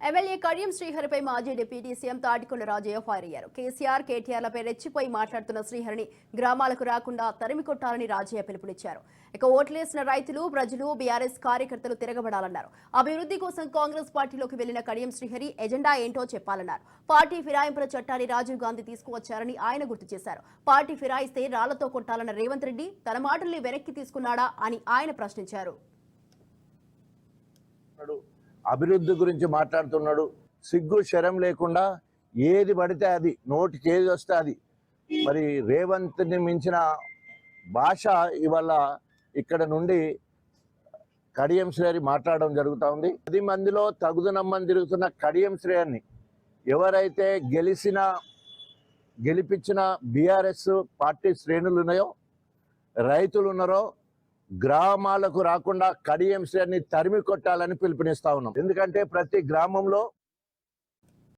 MLA Kadiyam శ్రీహరిపై మాజీ deputy CM Thatikonda Rajaiah fire అయ్యారు. కేసీఆర్ కేటీఆర్లపై రెచ్చిపోయి మాట్లాడుతున్న శ్రీహరిని గ్రామాలకు రాకుండా తరిమి కొట్టాలని రాజయ్య పిలుపునిచ్చారు. ఇక ఓట్లేసిన రైతులు ప్రజలు బీఆర్ఎస్ కార్యకర్తలు తిరగబడాలన్నారు. అభివృద్ధి కోసం కాంగ్రెస్ పార్టీలోకి వెళ్ళిన కడియం శ్రీహరి ఎజెండా ఏంటో చెప్పాలన్నారు. పార్టీ ఫిరాయింపుల చట్టాన్ని రాజీవ్ గాంధీ తీసుకువచ్చారని ఆయన గుర్తు చేశారు. పార్టీ ఫిరాయిస్తే రాళ్ళతో కొట్టాలన్న రేవంత్ రెడ్డి తన మాటల్ని వెనక్కి తీసుకున్నాడా అని ఆయన ప్రశ్నించారు. అభివృద్ధి గురించి మాట్లాడుతున్నాడు. సిగ్గు శరం లేకుండా ఏది పడితే అది నోటికి ఏది వస్తే అది. మరి రేవంత్ని మించిన భాష ఇవాళ ఇక్కడ నుండి కడియం శ్రేయరి మాట్లాడడం జరుగుతూ ఉంది. పది మందిలో తగుదనమ్మని తిరుగుతున్న కడియం శ్రేయర్ని ఎవరైతే గెలిచిన గెలిపించిన బీఆర్ఎస్ పార్టీ శ్రేణులు ఉన్నాయో రైతులు ఉన్నారో గ్రామాలకు రాకుండా కడియం శ్రేణి తరిమి కొట్టాలని పిలుపునిస్తా ఉన్నాం. ఎందుకంటే ప్రతి గ్రామంలో